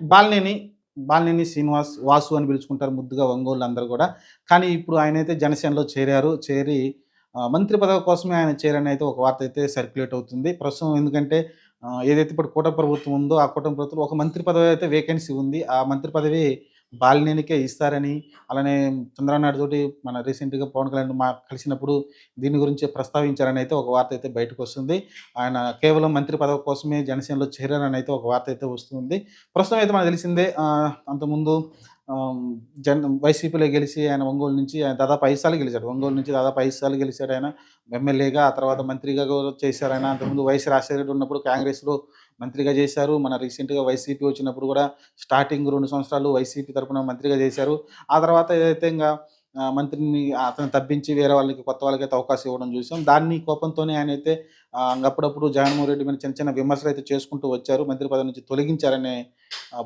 బాలినేని బాలినేని శ్రీనివాస్ వాసు అని పిలుచుకుంటారు ముద్దుగా ఒంగోలు అందరూ కూడా. కానీ ఇప్పుడు ఆయన అయితే జనసేనలో చేరారు. చేరి మంత్రి పదవి కోసమే ఆయన చేరని అయితే ఒక వార్త అయితే సర్క్యులేట్ అవుతుంది. ప్రస్తుతం ఎందుకంటే ఏదైతే ఇప్పుడు కూట ప్రభుత్వం ఉందో ఆ కూటమి ప్రభుత్వం ఒక మంత్రి పదవి అయితే వేకెన్సీ ఉంది. ఆ మంత్రి పదవి బాలినేనికే ఇస్తారని అలానే చంద్రబాబు తోటి మన రీసెంట్గా పవన్ కళ్యాణ్ మా కలిసినప్పుడు దీని గురించి ప్రస్తావించారని అయితే ఒక వార్త అయితే బయటకు వస్తుంది. ఆయన కేవలం మంత్రి పదవి కోసమే జనసేనలో చేరారని అయితే ఒక వార్త అయితే వస్తుంది. ప్రస్తుతం అయితే మనకు తెలిసిందే అంతకుముందు జన్ వైసీపీలో గెలిచి ఆయన ఒంగోలు నుంచి ఆయన దాదాపు ఐదు సార్లు గెలిచాడు. ఒంగోలు నుంచి దాదాపు ఐదు సార్లు గెలిచాడు ఆయన. ఎమ్మెల్యేగా ఆ తర్వాత మంత్రిగా కూడా చేశారు ఆయన. అంతకుముందు వైఎస్ రాజశేఖర రెడ్డి ఉన్నప్పుడు కాంగ్రెస్లో మంత్రిగా చేశారు. మన రీసెంట్గా వైసీపీ వచ్చినప్పుడు కూడా స్టార్టింగ్ రెండు సంవత్సరాలు వైసీపీ తరఫున మంత్రిగా చేశారు. ఆ తర్వాత ఏదైతే ఇంకా మంత్రిని అతను తప్పించి వేరే వాళ్ళకి కొత్త వాళ్ళకైతే అవకాశం ఇవ్వడం చూసాం. దాన్ని కోపంతోనే ఆయన అయితే అప్పుడప్పుడు జగన్మోహన్ రెడ్డి మీద చిన్న చిన్న విమర్శలు అయితే చేసుకుంటూ వచ్చారు. మంత్రి పదవి నుంచి తొలగించారనే